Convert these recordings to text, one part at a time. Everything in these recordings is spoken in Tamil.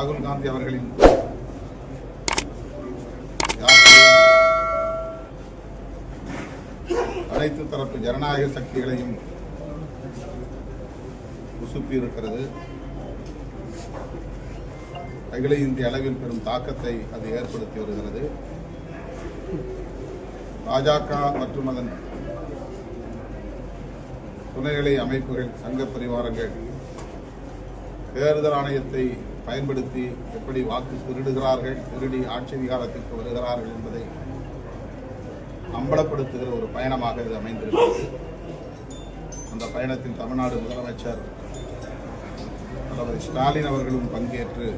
ராகுல் காந்தி அவர்களின் அனைத்து தரப்பு ஜனநாயக சக்திகளையும் உசுப்பி இருக்கிறது. அகில இந்திய அளவில் பெரும் தாக்கத்தை அது ஏற்படுத்தி வருகிறது. பாஜக மற்றும் அதன் துணைநிலை அமைப்புகள் சங்க பரிவாரங்கள் தேர்தல் ஆணையத்தை பயன்படுத்தி எப்படி வாக்கு திருடுகிறார்கள் திருடி ஆட்சி அதிகாரத்திற்கு வருகிறார்கள் என்பதை அம்பலப்படுத்துகிற ஒரு பயணமாக இது அமைந்திருக்கிறது. அந்த பயணத்தில் தமிழ்நாடு முதலமைச்சர் தலைவர் ஸ்டாலின் அவர்களும் பங்கேற்று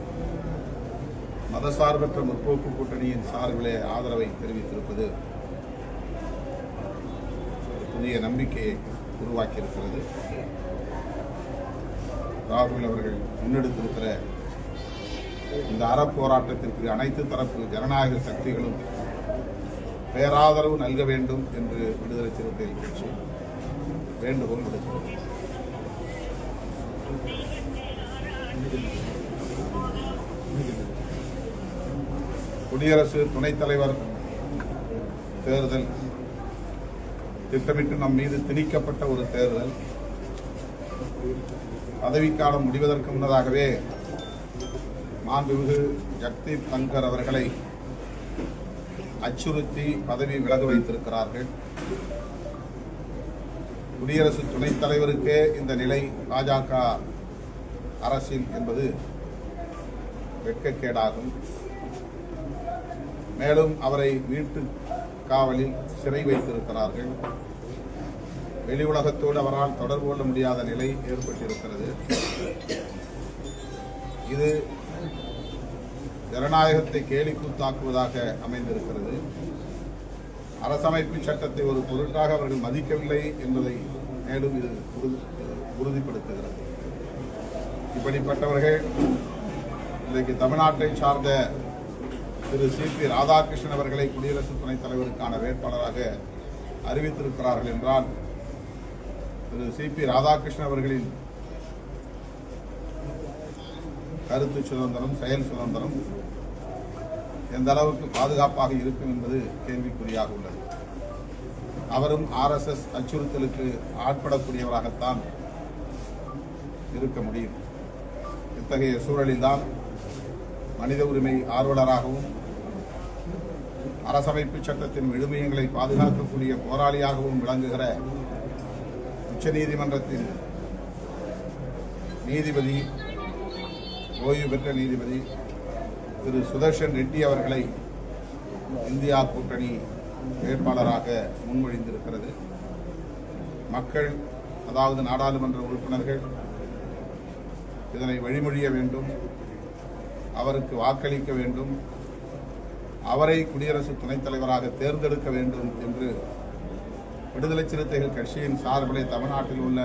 மதசார்பற்ற முற்போக்கு கூட்டணியின் சார்பிலே ஆதரவை தெரிவித்திருப்பது புதிய நம்பிக்கையை உருவாக்கியிருக்கிறது. ராகுல் அவர்கள் முன்னெடுத்திருக்கிற இந்த அறப்போராட்டத்திற்கு அனைத்து தரப்பு ஜனநாயக சக்திகளும் பேராதரவு நல்க வேண்டும் என்று விடுதலை சிறுத்தைகள் கட்சி வேண்டுகோள் விடுக்கிறது குடியரசு துணைத் தலைவர் தேர்தல் திட்டமிட்டு நம் மீது திணிக்கப்பட்ட ஒரு தேர்தல். பதவிக்காலம் முடிவதற்கு முன்னதாகவே மாண்புமிகு ஜக்தீப் தங்கர் அவர்களை அச்சுறுத்தி பதவி விலக வைத்திருக்கிறார்கள். குடியரசு துணைத் தலைவருக்கே இந்த நிலை பாஜக அரசின் என்பது வெட்கக்கேடாகும். மேலும் அவரை வீட்டு காவலில் சிறை வைத்திருக்கிறார்கள். வெளி உலகத்தோடு அவரால் தொடர்பு கொள்ள முடியாத நிலை ஏற்பட்டிருக்கிறது. இது ஜனநாயகத்தை கேலிக்கூத்தாக்குவதாக அமைந்திருக்கிறது. அரசமைப்பு சட்டத்தை ஒரு பொருட்டாக அவர்கள் மதிக்கவில்லை என்பதை மேலும் இது உறுதி- உறுதிப்படுத்துகிறது. இப்படிப்பட்டவர்கள் இன்றைக்கு தமிழ்நாட்டை சார்ந்த திரு சி பி ராதாகிருஷ்ணன் அவர்களை குடியரசு துணைத் தலைவருக்கான வேட்பாளராக அறிவித்திருக்கிறார்கள் என்றால் திரு சி பி ராதாகிருஷ்ணன் அவர்களின் கருத்து சுதந்திரம் செயல் சுதந்திரம் எந்த அளவுக்கு பாதுகாப்பாக இருக்கும் என்பது கேள்விக்குறியாக உள்ளது. அவரும் ஆர்எஸ்எஸ் அச்சுறுத்தலுக்கு ஆட்படக்கூடியவராகத்தான் இருக்க முடியும். இத்தகைய சூழலில்தான் மனித உரிமை ஆர்வலராகவும் அரசமைப்பு சட்டத்தின் விழுமியங்களை பாதுகாக்கக்கூடிய போராளியாகவும் விளங்குகிற உச்சநீதிமன்றத்தின் நீதிபதி ஓய்வு பெற்ற நீதிபதி திரு சுதர்ஷன் ரெட்டி அவர்களை இந்தியா கூட்டணி வேட்பாளராக முன்மொழிந்திருக்கிறது. மக்கள் அதாவது நாடாளுமன்ற உறுப்பினர்கள் இதனை வழிமொழிய வேண்டும் அவருக்கு வாக்களிக்க வேண்டும் அவரை குடியரசு துணைத் தலைவராக தேர்ந்தெடுக்க வேண்டும் என்று விடுதலை சிறுத்தைகள் கட்சியின் சார்பிலே தமிழ்நாட்டில் உள்ள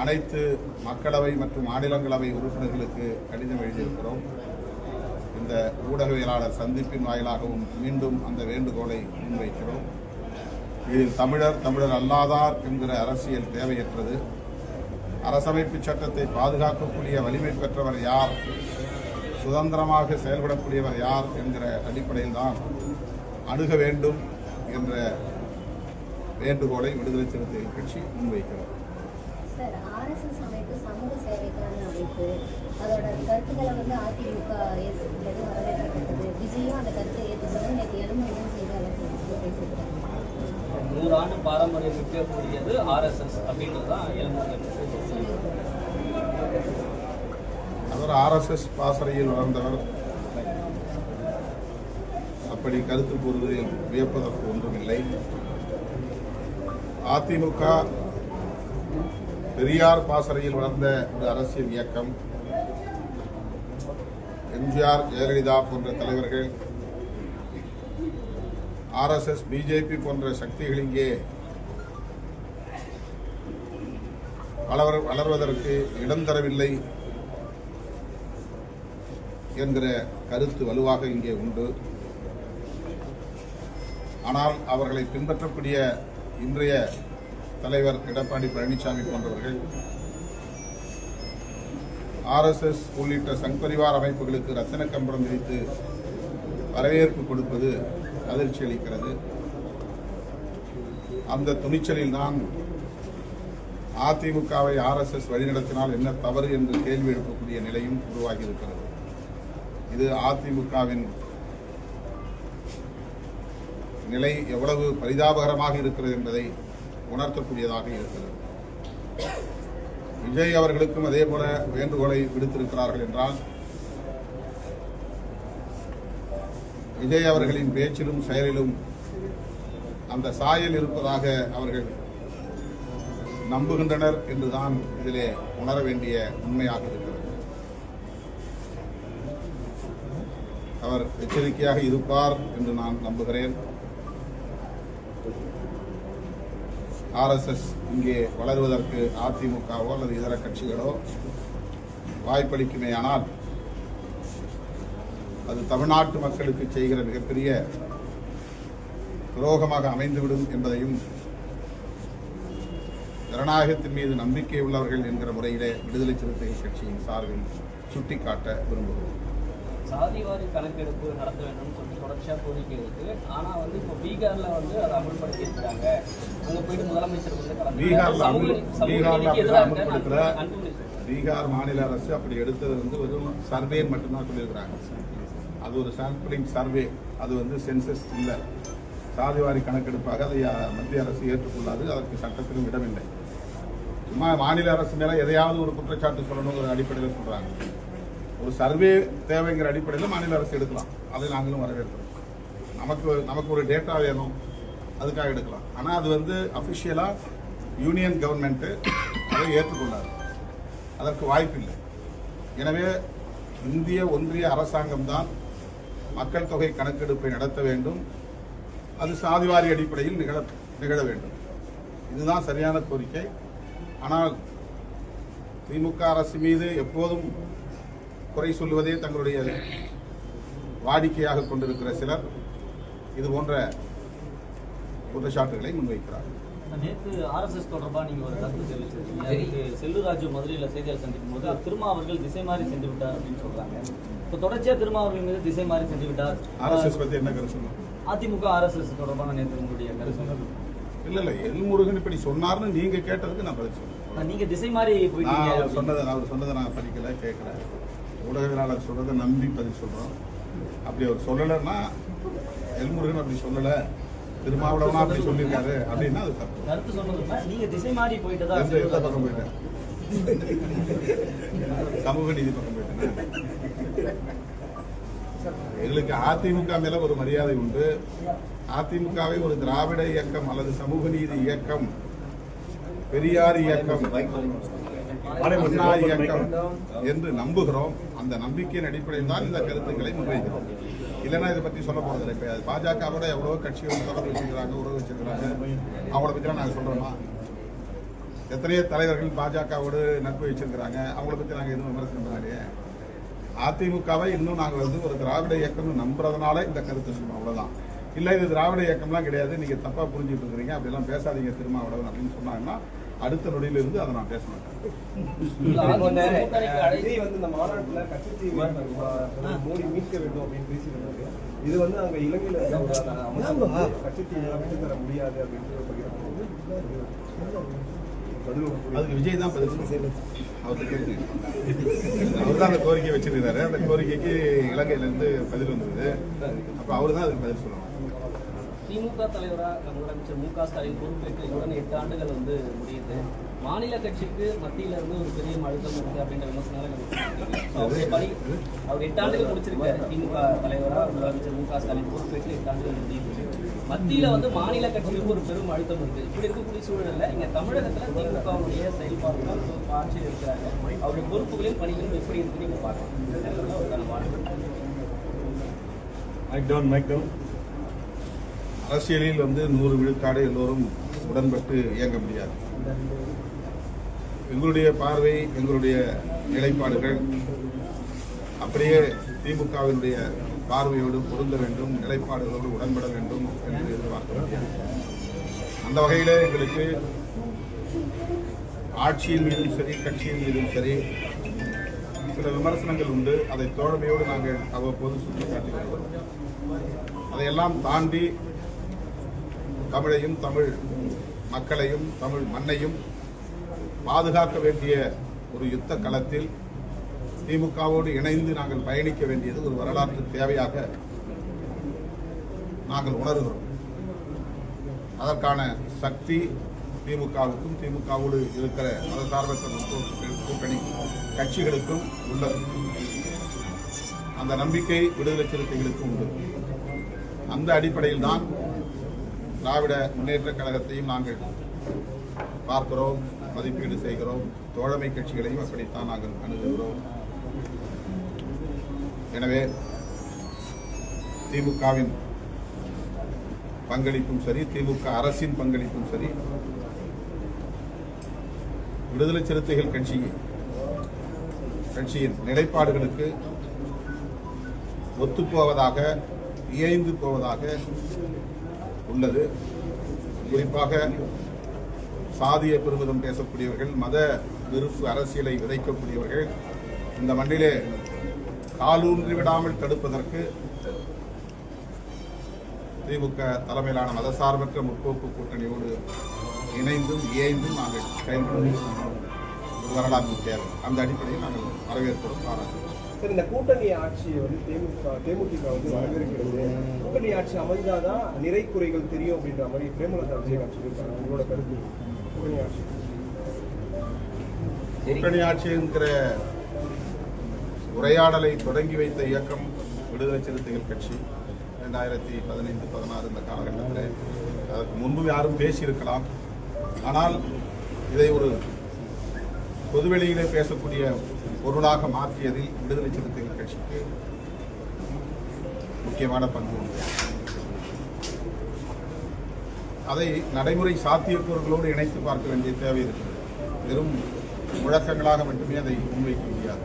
அனைத்து மக்களவை மற்றும் மாநிலங்களவை உறுப்பினர்களுக்கு கடிதம் எழுதியிருக்கிறோம். இந்த ஊடகவியலாளர் சந்திப்பின் வாயிலாகவும் மீண்டும் அந்த வேண்டுகோளை முன்வைக்கிறோம். இதில் தமிழர் தமிழர் அல்லாதார் என்கிற அரசியல் தேவையற்றது. அரசமைப்பு சட்டத்தை பாதுகாக்கக்கூடிய வலிமை பெற்றவர் யார்? சுதந்திரமாக செயல்படக்கூடியவர் யார் என்கிற அடிப்படையில் தான் அணுக வேண்டும் என்ற வேண்டுகோளை விடுதலை சிறுத்தைகள் கட்சி முன்வைக்கிறது சார் ஆர்எஸ்எஸ் அமைப்பு சமூக அமைப்பு அதோட கருத்துக்களை வந்து அதிமுக ஏற்றுக்கிட்டது வரவேற்கப்பட்டது. விஜயும் அந்த கருத்தை ஏற்றுக்கிறது நேற்று எலும்பு செய்தியாளர்கள் பேசியிருக்காங்க. நூறாண்டு பாரம்பரியம் மிக்கக்கூடியது ஆர்எஸ்எஸ் அப்படின்றது தான் அவர் ஆர்எஸ்எஸ் பாசறையில் வளர்ந்தவர் அப்படி கருத்து கூறுவதில் வியப்பதற்கு ஒன்றுமில்லை. அதிமுக பெரியார் பாசறையில் வளர்ந்த ஒரு அரசியல் இயக்கம் எம்ஜிஆர் ஜெயலலிதா போன்ற தலைவர்கள் ஆர்எஸ்எஸ் பிஜேபி போன்ற சக்திகள் இங்கே வளர வளர்வதற்கு இடம் தரவில்லை என்கிற கருத்து வலுவாக இங்கே உண்டு. ஆனால் அவர்களை பின்பற்றக்கூடிய இன்றைய தலைவர் எடப்பாடி பழனிசாமி போன்றவர்கள் ஆர்எஸ்எஸ் உள்ளிட்ட சங்பரிவார் அமைப்புகளுக்கு ரத்தின கம்பரம் விரித்து வரவேற்பு கொடுப்பது அதிர்ச்சி அளிக்கிறது. அந்த துணிச்சலில் தான் அதிமுகவை ஆர்எஸ்எஸ் வழிநடத்தினால் என்ன தவறு என்று கேள்வி எழுப்பக்கூடிய நிலையும் உருவாகியிருக்கிறது. இது அதிமுகவின் நிலை எவ்வளவு பரிதாபகரமாக இருக்கிறது என்பதை உணர்த்தக்கூடியதாக இருக்கிறது. விஜய் அவர்களுக்கும் அதே போல வேண்டுகோளை விடுத்திருக்கிறார்கள் என்றால் விஜய் அவர்களின் பேச்சிலும் செயலிலும் அந்த சாயல் இருப்பதாக அவர்கள் நம்புகின்றனர் என்றுதான் இதிலே உணர வேண்டிய உண்மையாக இருக்கிறது. அவர் எச்சரிக்கையாக இருப்பார் என்று நான் நம்புகிறேன். ஆர்எஸ்எஸ் இங்கே வளருவதற்கு அதிமுகவோ அல்லது இதர கட்சிகளோ வாய்ப்பளிக்குமேயானால் அது தமிழ்நாட்டு மக்களுக்கு செய்கிற மிகப்பெரிய துரோகமாக அமைந்துவிடும் என்பதையும் ஜனநாயகத்தின் மீது நம்பிக்கை உள்ளவர்கள் என்கிற முறையிலே விடுதலை சிறுத்தைகள் கட்சியின் சார்பில் சுட்டிக்காட்ட விரும்புகிறோம். சாதிவாரி கணக்கெடுப்பு நடத்த வேண்டும்னு சொல்லி தொடர்ச்சியாக கோரிக்கை இருக்கு. ஆனா வந்து இப்போ பீகார்ல வந்து அதை அமல்படுத்தி இருக்காங்க. அங்க போயிட்டு முதலமைச்சர் வந்து கலந்து பீகார் மாநில அரசு அப்படி எடுத்தது வந்து வெறும் சர்வே மட்டும்தான் சொல்லியிருக்கிறாங்க. அது ஒரு சாம்பிளிங் சர்வே அது வந்து சென்சஸ் இல்லை. சாதிவாரி கணக்கெடுப்பாக அதை மத்திய அரசு ஏற்றுக்கொள்ளாது. அதற்கு சட்டத்திலும் இடமில்லை. சும்மா மாநில அரசு மேல எதையாவது ஒரு குற்றச்சாட்டு சொல்லணுங்கிற அடிப்படையில் சொல்றாங்க. ஒரு சர்வே தேவைங்கிற அடிப்படையில் மாநில அரசு எடுக்கலாம். அதை நாங்களும் வரவேற்கிறோம். நமக்கு நமக்கு ஒரு டேட்டா வேணும். அதுக்காக எடுக்கலாம். ஆனால் அது வந்து அஃபிஷியலாக யூனியன் கவர்மெண்ட்டு அதை ஏற்றுக்கொள்ளாது அதற்கு வாய்ப்பில்லை. எனவே இந்திய ஒன்றிய அரசாங்கம் தான் மக்கள் தொகை கணக்கெடுப்பை நடத்த வேண்டும். அது சாதிவாரி அடிப்படையில் நிகழ நிகழ வேண்டும். இதுதான் சரியான கோரிக்கை. ஆனால் திமுக அரசு மீது எப்போதும் குறை சொல்லுவதே தங்களுடைய வாடிக்கையாக கொண்டிருக்கிற சிலர் இது போன்ற குற்றச்சாட்டுகளை முன்வைக்கிறார்கள். நேற்று ஆர்எஸ்எஸ் தொடர்பா நீங்க ஒரு கருத்து தெரிவிச்சிருக்கீங்க. செல்லூராஜு மதுரையில் செய்தியாளர் சந்திக்கும் போது திருமா அவர்கள் திசை மாறி சென்று விட்டார் அப்படின்னு சொல்றாங்க. இப்போ தொடர்ச்சியா திருமா அவர்கள் மீது திசை மாறி சென்று விட்டார். ஆர்எஸ்எஸ் பற்றி என்ன கருத்து அதிமுக ஆர்எஸ்எஸ் தொடர்பான நேற்று உங்களுடைய கருத்து இல்ல இல்ல எல்முருகன் இப்படி சொன்னார்னு நீங்க கேட்டதுக்கு நான் பதில் சொல்றேன். நீங்க திசை மாறி நான் போயிட்டீங்க அவர் சொன்னதை அவர் சொன்னதை நான் படிக்கல கேட்கல. ஊடகவியலாளர் சொல்றதை நம்பி பதில் சொல்றோம். அப்படி அவர் சொல்லலைன்னா எல்முருகன் அப்படி சொல்லல திருமாவளவனா அப்படி சொல்லியிருக்காரு அப்படின்னா அது தப்பு. கருத்து சொன்னதுமே நீங்க திசை மாறி போயிட்டதா எந்த எந்த பக்கம் போயிட்டேன்? சமூக நீதி பக்கம் போயிட்டேன். எங்களுக்கு அதிமுக மேல ஒரு மரியாதை உண்டு. அதிமுகவை ஒரு திராவிட இயக்கம் அல்லது சமூக நீதி இயக்கம் பெரியார் இயக்கம். இயக்கம் என்று நம்புகிறோம். அந்த நம்பிக்கையின் அடிப்படையில் தான் இந்த கருத்துக்களை முன்வைக்கிறோம். இல்லைன்னா இதை பத்தி சொல்ல இல்லை இப்ப பாஜகவோட எவ்வளவோ கட்சிகள் தொடர்பு வச்சிருக்கிறாங்க உறவு வச்சிருக்கிறாங்க. அவங்கள பத்தி நாங்க சொல்றோமா? எத்தனையோ தலைவர்கள் பாஜகவோடு நட்பு வச்சிருக்கிறாங்க. அவங்கள பத்தி நாங்க எதுவும் விமர்சனம் பண்ணலையே அதிமுகவை இன்னும் நாங்க வந்து ஒரு திராவிட இயக்கம்னு நம்புறதுனால இந்த கருத்து சொல்றோம். அவ்வளவுதான். இல்ல இது திராவிட இயக்கம்லாம் கிடையாது. நீங்க தப்பா புரிஞ்சுட்டு இருக்கிறீங்க. அப்படிலாம் பேசாதீங்க திருமாவளவன் அப்படின்னு சொன்னாங்கன்னா அடுத்த நொடியில இருந்து அதை நான் பேச மாட்டேன். இது வந்து அங்க இலங்கையில கச்சத்தீவை விட்டு தர முடியாது அப்படின்னு அதுக்கு விஜய் தான் பதில். அவர்கிட்ட கேட்டு. அவர் தான் அந்த கோரிக்கை வச்சிருக்காரு அந்த கோரிக்கைக்கு இலங்கையில இருந்து பதில் வந்தது. அப்ப அவர் தான் அதுக்கு பதில் சொல்லணும். திமுக தலைவராக முதலமைச்சர் மு க ஸ்டாலின் பொறுப்பேற்று உடனே எட்டு ஆண்டுகள் வந்து முடியுது. மாநில கட்சிக்கு மத்தியில இருந்து ஒரு பெரிய அழுத்தம் இருக்கு அப்படின்ற விமர்சனம் அவருடைய பணி அவர் எட்டு ஆண்டுகள் முடிச்சிருக்காரு திமுக தலைவராக முதலமைச்சர் மு க ஸ்டாலின் பொறுப்பேற்று எட்டு ஆண்டுகள் முடியுது. மத்தியில வந்து மாநில கட்சிகளுக்கு ஒரு பெரும் அழுத்தம் இருக்கு. இப்படி இருக்கக்கூடிய சூழல்ல இங்க தமிழகத்துல திமுகவுடைய செயல்பாடுகள் ஆட்சியில் இருக்கிறாங்க. அவருடைய பொறுப்புகளின் பணிகளும் எப்படி இருக்கு நீங்க பார்க்கலாம். மைக் டவுன் மைக் டவுன் அரசியலில் வந்து நூறு விழுக்காடு எல்லோரும் உடன்பட்டு இயங்க முடியாது. எங்களுடைய பார்வை எங்களுடைய நிலைப்பாடுகள் அப்படியே திமுகவினுடைய பார்வையோடு பொருந்த வேண்டும் நிலைப்பாடுகளோடு உடன்பட வேண்டும் என்று எதிர்பார்க்க முடியாது அந்த வகையில் எங்களுக்கு ஆட்சியின் மீதும் சரி கட்சியின் மீதும் சரி சில விமர்சனங்கள் உண்டு. அதை தோழமையோடு நாங்கள் அவ்வப்போது சுட்டிக்காட்டி வருகிறோம் அதையெல்லாம் தாண்டி தமிழையும் தமிழ் மக்களையும் தமிழ் மண்ணையும் பாதுகாக்க வேண்டிய ஒரு யுத்த களத்தில் திமுகவோடு இணைந்து நாங்கள் பயணிக்க வேண்டியது ஒரு வரலாற்று தேவையாக நாங்கள் உணர்கிறோம். அதற்கான சக்தி திமுகவுக்கும் திமுகவோடு இருக்கிற மதசார்பற்ற கூட்டணி கட்சிகளுக்கும் உள்ளது. அந்த நம்பிக்கை விடுதலை சிறுத்தைகளுக்கும் உண்டு. அந்த அடிப்படையில் தான் திராவிட முன்னேற்ற கழகத்தையும் நாங்கள் பார்க்கிறோம் மதிப்பீடு செய்கிறோம். தோழமை கட்சிகளையும் அப்படித்தான் நாங்கள் அணுகுகிறோம். எனவே திமுகவின் பங்களிப்பும் சரி திமுக அரசின் பங்களிப்பும் சரி விடுதலை சிறுத்தைகள் கட்சி கட்சியின் நிலைப்பாடுகளுக்கு ஒத்துப்போவதாக இயைந்து போவதாக உள்ளது. குறிப்பாக சாதிய பெருமிதம் பேசக்கூடியவர்கள் மத விருப்பு அரசியலை விதைக்கக்கூடியவர்கள் இந்த மண்ணிலே காலூன்றி விடாமல் தடுப்பதற்கு திமுக தலைமையிலான மதசார்பற்ற முற்போக்கு கூட்டணியோடு இணைந்தும் இயைந்தும் நாங்கள் செயல்படுவோம். வரலாற்று தேவை. அந்த அடிப்படையில் நாங்கள் வரவேற்கிறோம் பாராட்டுகிறோம். சார் இந்த கூட்டணி ஆட்சியை வந்து தேமுக தேமுதிக வந்து வரவேற்கிறது. கூட்டணி ஆட்சி அமைஞ்சாதான் நிறை குறைகள் தெரியும் அப்படின்ற மாதிரி பிரேமலதா விஜயகாந்த் சொல்லியிருக்காங்க உங்களோட கருத்து? கூட்டணி ஆட்சி. கூட்டணி ஆட்சி என்கிற உரையாடலை தொடங்கி வைத்த இயக்கம் விடுதலை சிறுத்தைகள் கட்சி. ரெண்டாயிரத்தி பதினைந்து பதினாறு இந்த காலகட்டத்தில். அதற்கு முன்பு யாரும் பேசியிருக்கலாம். ஆனால் இதை ஒரு பொதுவெளியிலே பேசக்கூடிய பொருளாக மாற்றியதில் விடுதலை சிறுத்தைகள் கட்சிக்கு முக்கியமான பங்கு உண்டு. அதை நடைமுறை சாத்தியக்கூறுகளோடு இணைத்து பார்க்க வேண்டிய தேவை இருக்கிறது. வெறும் முழக்கங்களாக மட்டுமே அதை முன்வைக்க முடியாது.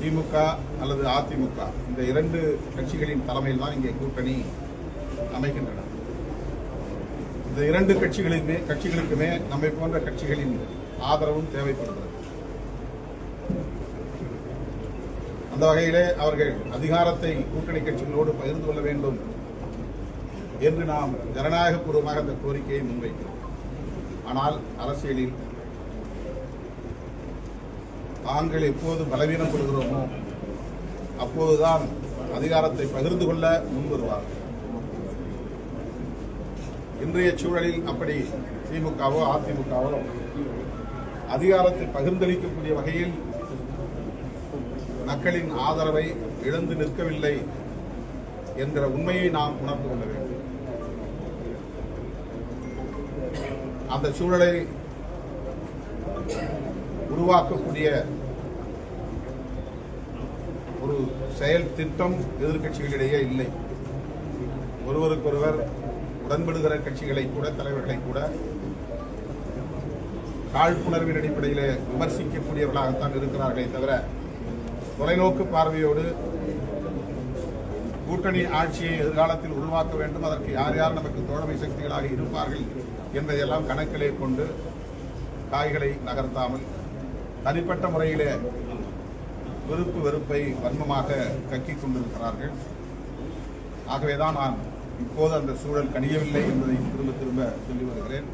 திமுக அல்லது அதிமுக இந்த இரண்டு கட்சிகளின் தலைமையில் தான் இங்கே கூட்டணி அமைகின்றன. இந்த இரண்டு கட்சிகளுமே கட்சிகளுக்குமே நம்மை போன்ற கட்சிகளின் ஆதரவும் தேவைப்படுகிறது. அந்த வகையிலே அவர்கள் அதிகாரத்தை கூட்டணி கட்சிகளோடு பகிர்ந்து கொள்ள வேண்டும் என்று நாம் ஜனநாயகபூர்வமாக அந்த கோரிக்கையை முன்வைக்கிறோம். ஆனால் அரசியலில் தாங்கள் எப்போது பலவீனம் கொள்கிறோமோ அப்போதுதான் அதிகாரத்தை பகிர்ந்து கொள்ள முன்வருவார்கள் இன்றைய சூழலில் அப்படி திமுகவோ அதிமுகவோ அதிகாரத்தை பகிர்ந்தளிக்கக்கூடிய வகையில் மக்களின் ஆதரவை இழந்து நிற்கவில்லை என்கிற உண்மையை நாம் உணர்ந்து கொள்ள வேண்டும். அந்த சூழலை உருவாக்கக்கூடிய ஒரு செயல் திட்டம் எதிர்க்கட்சிகளிடையே இல்லை. ஒருவருக்கொருவர் உடன்படுகிற கட்சிகளை கூட தலைவர்களை கூட காழ்ப்புணர்வின் அடிப்படையில் விமர்சிக்கக்கூடியவர்களாகத்தான் இருக்கிறார்களே தவிர தொலைநோக்கு பார்வையோடு கூட்டணி ஆட்சியை எதிர்காலத்தில் உருவாக்க வேண்டும் அதற்கு யார் யார் நமக்கு தோழமை சக்திகளாக இருப்பார்கள் என்பதையெல்லாம் கணக்கிலே கொண்டு காய்களை நகர்த்தாமல் தனிப்பட்ட முறையிலே விருப்பு வெறுப்பை வன்மமாக கக்கிக் கொண்டிருக்கிறார்கள். ஆகவேதான் நான் இப்போது அந்த சூழல் கணியவில்லை என்பதை திரும்ப திரும்ப சொல்லி வருகிறேன்.